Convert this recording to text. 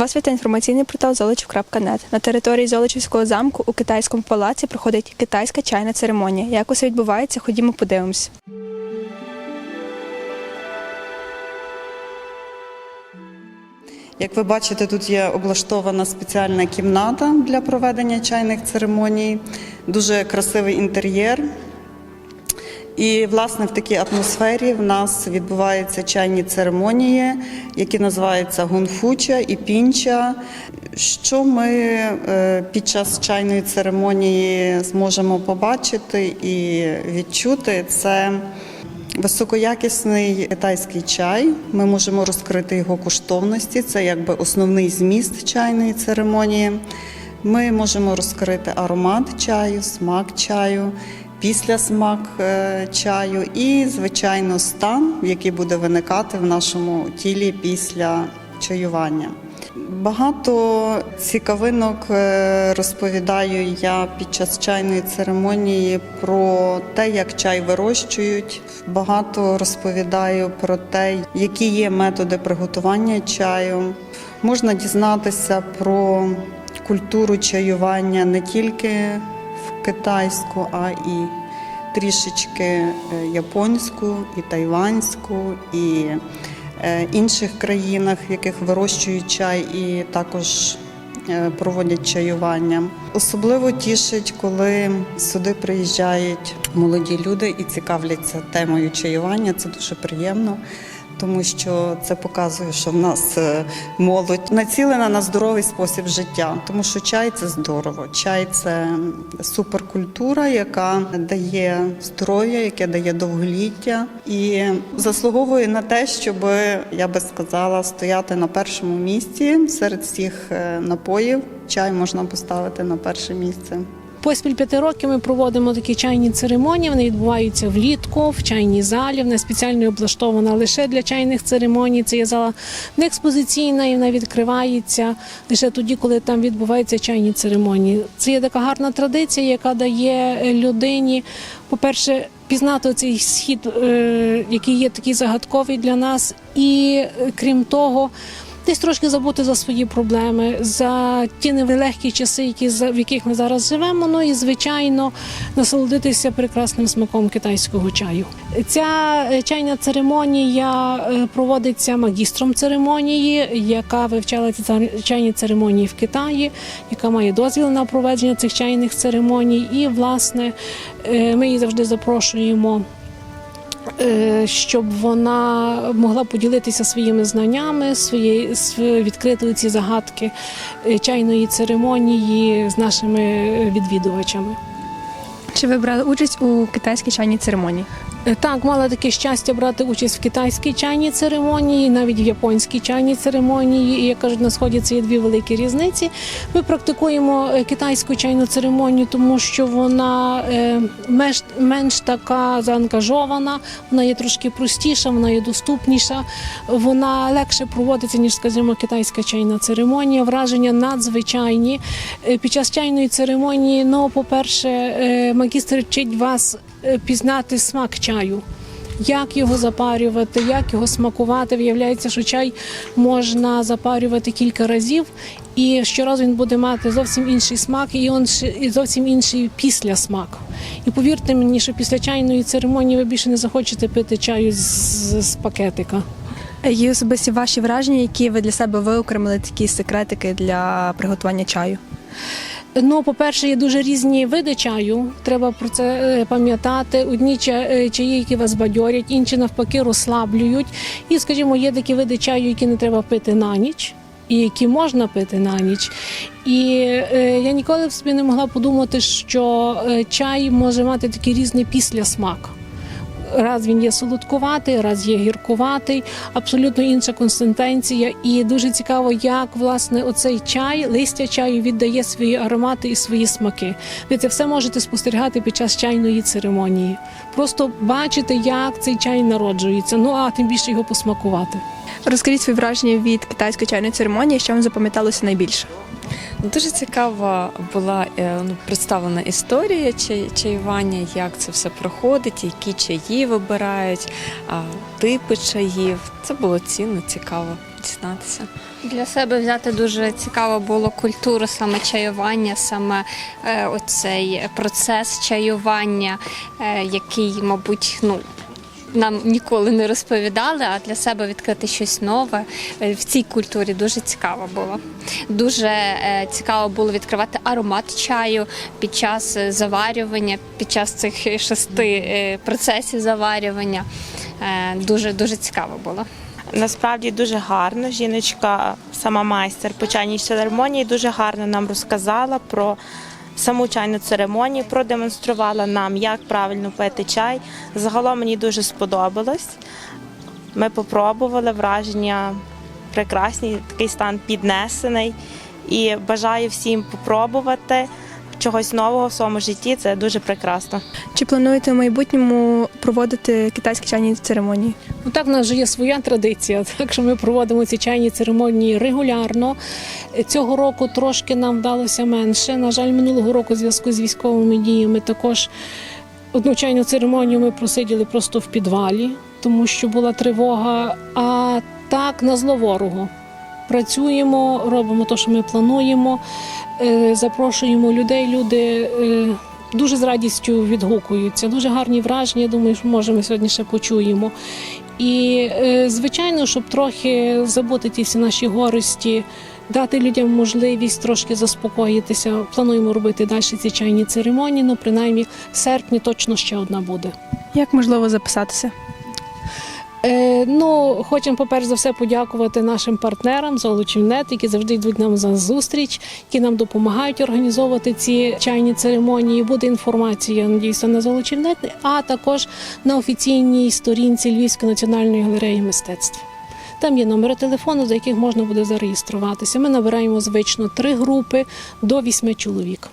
Вас вітає інформаційний портал Золочів.нет. На території Золочівського замку у китайському палаці проходить китайська чайна церемонія. Як усе відбувається, ходімо подивимось. Як ви бачите, тут є облаштована спеціальна кімната для проведення чайних церемоній, дуже красивий інтер'єр. І, власне, в такій атмосфері в нас відбуваються чайні церемонії, які називаються гунфуча і пінча. Що ми е, під час чайної церемонії зможемо побачити і відчути, це високоякісний китайський чай. Ми можемо розкрити його коштовності. Це якби основний зміст чайної церемонії. Ми можемо розкрити аромат чаю, смак чаю, післясмак е, чаю і, звичайно, стан, який буде виникати в нашому тілі після чаювання. Багато цікавинок е, розповідаю я під час чайної церемонії про те, як чай вирощують. Багато розповідаю про те, які є методи приготування чаю. Можна дізнатися про культуру чаювання не тільки китайську, а і трішечки е, японську, і тайванську, і е, інших країнах, в яких вирощують чай і також е, проводять чаювання. Особливо тішить, коли сюди приїжджають молоді люди і цікавляться темою чаювання. Це дуже приємно. Тому що це показує, що в нас е, молодь націлена на здоровий спосіб життя, тому що чай це здорово. Чай це суперкультура, яка дає здоров'я, яке дає довголіття і заслуговує на те, щоб я би сказала, стояти на першому місці серед всіх е, напоїв. Чай можна поставити на перше місце. Поспіль п'яти років ми проводимо такі чайні церемонії. Вони відбуваються влітку в чайній залі. Вона спеціально облаштована лише для чайних церемоній. Це є зала не експозиційна і вона відкривається лише тоді, коли там відбуваються чайні церемонії. Це є така гарна традиція, яка дає людині, по-перше, пізнати цей схід, е, який є такий загадковий для нас, і е, крім того. Десь трошки забути за свої проблеми, за ті нелегкі часи, які в яких ми зараз живемо. Ну і звичайно насолодитися прекрасним смаком китайського чаю. Ця е, чайна церемонія е, проводиться магістром церемонії, яка вивчала ці чайні церемонії в Китаї, яка має дозвіл на проведення цих чайних церемоній. І власне е, ми її завжди запрошуємо щоб вона могла поділитися своїми знаннями, своєї св- відкрити ці загадки е, чайної церемонії з нашими е, відвідувачами. Чи ви брали участь у китайській чайній церемонії? Е, Так, мала таке щастя брати участь в китайській чайній церемонії, навіть в японській чайній церемонії. І як кажуть, на сході це є дві великі різниці. Ми практикуємо е, китайську чайну церемонію, тому що вона е, менш, менш така заангажована, вона є трошки простіша, вона є доступніша, вона легше проводиться, ніж, скажімо, китайська чайна церемонія. Враження надзвичайні. Під час чайної церемонії, ну, по-перше, е, магістр вчить вас пізнати смак чаю. Як його запарювати, як його смакувати. Виявляється, що чай можна запарювати кілька разів, і щоразу він буде мати зовсім інший смак, і он зовсім інший післясмак. І повірте мені, що після чайної церемонії ви більше не захочете пити чаю з, з пакетика. Е, Є особисті ваші враження, які ви для себе виокремили такі секретики для приготування чаю? Ну, по-перше, є дуже різні види чаю. Треба про це е, пам'ятати. Одні е, чаї, які вас бадьорять, інші навпаки розслаблюють. І, скажімо, є такі види чаю, які не треба пити на ніч. І які можна пити на ніч, і е, я ніколи в собі не могла подумати, що е, чай може мати такий різний післясмак. Раз він є солодкуватий, раз є гіркуватий, абсолютно інша консистенція. І дуже цікаво, як власне оцей чай, листя чаю віддає свої аромати і свої смаки. Ви це все можете спостерігати під час чайної церемонії. Просто бачити, як цей чай народжується. Ну а тим більше його посмакувати. Розкажіть свої враження від китайської чайної церемонії, що вам запам'яталося найбільше? Ну, Дуже цікава була е, ну, представлена історія чаювання, як це все проходить, які чаї вибирають, типи чаїв. Це було цінно, цікаво дізнатися. Для себе взяти дуже цікаво було культуру саме чаювання, саме е, оцей процес чаювання, е, який, мабуть, ну. Нам ніколи не розповідали, а для себе відкрити щось нове е, в цій культурі дуже цікаво було. Дуже е, цікаво було відкривати аромат чаю під час е, заварювання, під час цих шести процесів заварювання. Дуже дуже цікаво було. Насправді дуже гарно. Жіночка, сама майстер по чайній церемонії, дуже гарно нам розказала про саму чайну церемонію, продемонструвала нам, як правильно пити чай. Загалом мені дуже сподобалось. Ми попробували враження прекрасні, такий стан піднесений. І бажаю всім попробувати чогось нового в своєму житті. Це дуже прекрасно. Чи плануєте в майбутньому проводити китайські чайні церемонії? Ну так, в нас вже є своя традиція, так що ми проводимо ці чайні церемонії регулярно. Цього року трошки нам вдалося менше. На жаль, минулого року у зв'язку з військовими діями також одну чайну церемонію ми просиділи просто в підвалі, тому що була тривога. А так на зло ворогу. Працюємо, робимо те, що ми плануємо, е, запрошуємо людей. Люди е, дуже з радістю відгукуються. Дуже гарні враження. Думаю, що може ми сьогодні ще почуємо. І е, звичайно, щоб трохи забути ті всі наші горості, дати людям можливість трошки заспокоїтися. Плануємо робити далі ці чайні церемонії. Ну, принаймні, в серпні точно ще одна буде. Як можливо записатися? Е, ну, хочемо, по-перше за все, подякувати нашим партнерам Золочівнет, які завжди йдуть нам за зустріч, які нам допомагають організовувати ці чайні церемонії. Буде інформація, надіюся, на Золочівнет, а також на офіційній сторінці Львівської національної галереї мистецтв. Там є номери телефону, за яких можна буде зареєструватися. Ми набираємо звично три групи до вісьми чоловік.